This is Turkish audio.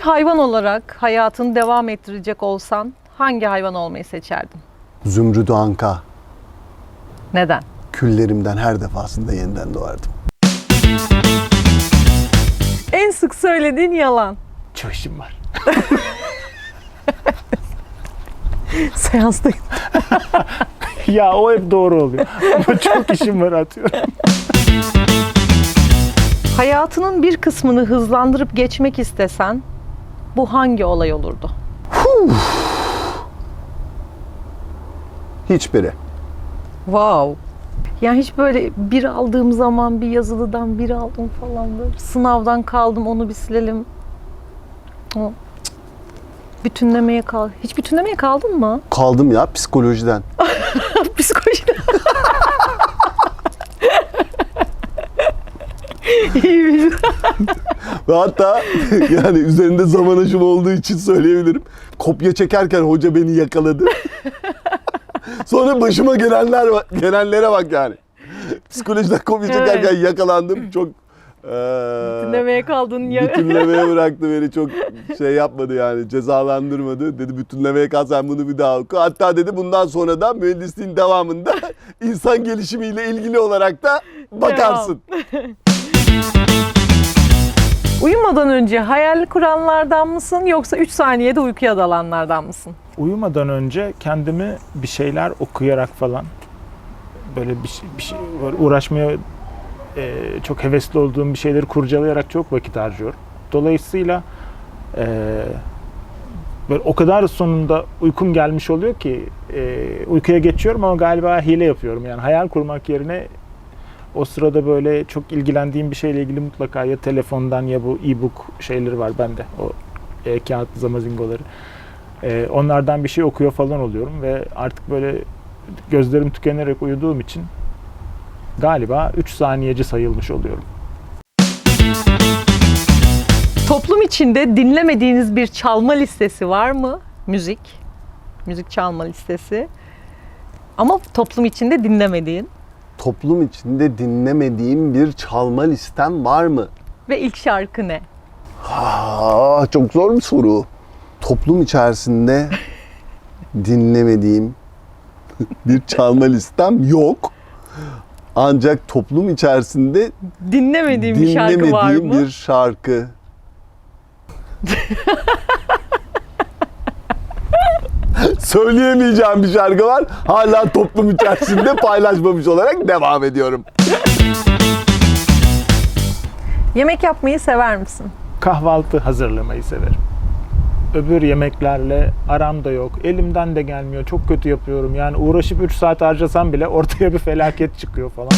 hayvan olarak hayatını devam ettirecek olsan hangi hayvan olmayı seçerdin? Zümrüdü anka. Neden? Küllerimden her defasında yeniden doğardım. En sık söylediğin yalan. Çok işim var. Seanstayım. ya o hep doğru oluyor. Ama çok işim var atıyorum. Hayatının bir kısmını hızlandırıp geçmek istesen bu hangi olay olurdu? Hiçbiri. Wow. Yani hiç böyle bir aldığım zaman bir yazılıdan bir aldım falan böyle. Sınavdan kaldım onu bir silelim. O bütünlemeye kal. Hiç bütünlemeye kaldın mı? Kaldım ya psikolojiden. Ve hatta yani üzerinde zaman aşımı olduğu için söyleyebilirim. Kopya çekerken hoca beni yakaladı. Sonra başıma gelenler gelenlere bak yani. Psikolojiden kopya çekerken yakalandım. Çok eee Bütünlemeye kaldın ya. bütünlemeye bıraktı beni. Çok şey yapmadı yani. Cezalandırmadı. Dedi bütünlemeye kal sen bunu bir daha oku. Hatta dedi bundan sonra da mühendisliğin devamında insan gelişimiyle ilgili olarak da bakarsın. Uyumadan önce hayal kuranlardan mısın yoksa 3 saniyede uykuya dalanlardan mısın? Uyumadan önce kendimi bir şeyler okuyarak falan böyle bir, şey- bir şey böyle uğraşmaya e, çok hevesli olduğum bir şeyleri kurcalayarak çok vakit harcıyorum. Dolayısıyla e, böyle o kadar sonunda uykum gelmiş oluyor ki e, uykuya geçiyorum ama galiba hile yapıyorum. Yani hayal kurmak yerine o sırada böyle çok ilgilendiğim bir şeyle ilgili mutlaka ya telefondan ya bu e-book şeyleri var bende. O e, kağıt zamazingoları. Ee, onlardan bir şey okuyor falan oluyorum ve artık böyle gözlerim tükenerek uyuduğum için galiba 3 saniyeci sayılmış oluyorum. Toplum içinde dinlemediğiniz bir çalma listesi var mı? Müzik. Müzik çalma listesi. Ama toplum içinde dinlemediğin. Toplum içinde dinlemediğim bir çalma listem var mı? Ve ilk şarkı ne? Aa, çok zor bir soru. Toplum içerisinde dinlemediğim bir çalma listem yok. Ancak toplum içerisinde Dinlemediğin bir şarkı var dinlemediğim mı? bir şarkı. Söyleyemeyeceğim bir şarkı var. Hala toplum içerisinde paylaşmamış olarak devam ediyorum. Yemek yapmayı sever misin? Kahvaltı hazırlamayı severim. Öbür yemeklerle aram da yok. Elimden de gelmiyor. Çok kötü yapıyorum. Yani uğraşıp 3 saat harcasam bile ortaya bir felaket çıkıyor falan.